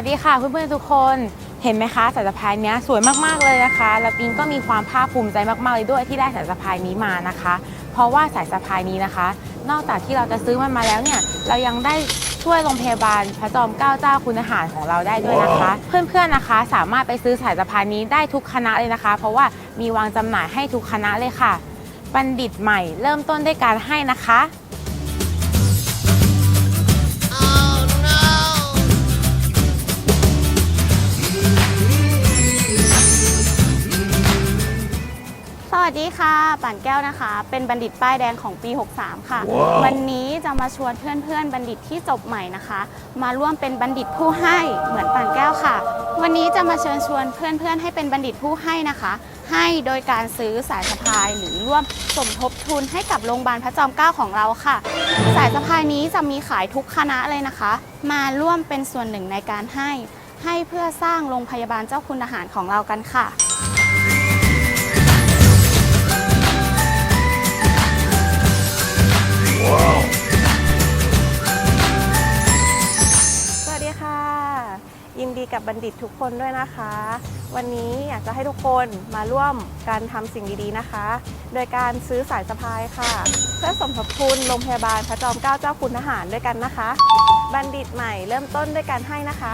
วัสดีค่ะเพื่อนๆทุกคนเห็นไหมคะสายสะพายเนี้ยสวยมากๆเลยนะคะ แล้วปิงก็มีความภาคภูมิใจมากๆเลยด้วยที่ได้สายสะพายนี้มานะคะ เพราะว่าสายสะพายนี้นะคะ นอกจากที่เราจะซื้อมันมาแล้วเนี่ยเรายังได้ช่วยโรงพยาบาลพระจอมเกล้าเจ้าคุณทหารของเราได้ด้วยนะคะ เพื่อนๆนะคะ สามารถไปซื้อสายสะพายนี้ได้ทุกคณะเลยนะคะ เพราะว่ามีวางจำหน่ายให้ทุกคณะเลยค่ะ บัณฑิตใหม่เริ่มต้นด้วยการให้นะคะ สวัสดีค่ะ ป่านแก้วนะคะ เป็นบัณฑิตป้ายแดงของปี 63 ค่ะวันนี้จะมาชวนเพื่อนๆ บัณฑิตที่จบใหม่นะคะ มาร่วมเป็นบัณฑิตผู้ให้เหมือนป่านแก้วค่ะ วันนี้จะมาเชิญชวนเพื่อนๆ ให้เป็นบัณฑิตผู้ให้นะคะ ให้โดยการซื้อสายสะพายหรือร่วมสมทบทุนให้กับโรงพยาบาลพระจอมเกล้าของเราค่ะ สายสะพายนี้จะมีขายทุกคณะเลยนะคะ มาร่วมเป็นส่วนหนึ่งในการให้ ให้เพื่อสร้างโรงพยาบาลเจ้าคุณทหารของเรากันค่ะ ยินดีกับบัณฑิตทุกคนด้วยนะคะ วันนี้อยากจะให้ทุกคนมาร่วมการทำสิ่งดีๆนะคะ โดยการซื้อสายสะพายค่ะ เพื่อสมทบทุนโรงพยาบาลพระจอมเกล้าเจ้าคุณทหารด้วยกันนะคะ บัณฑิตใหม่เริ่มต้นด้วยการให้นะคะ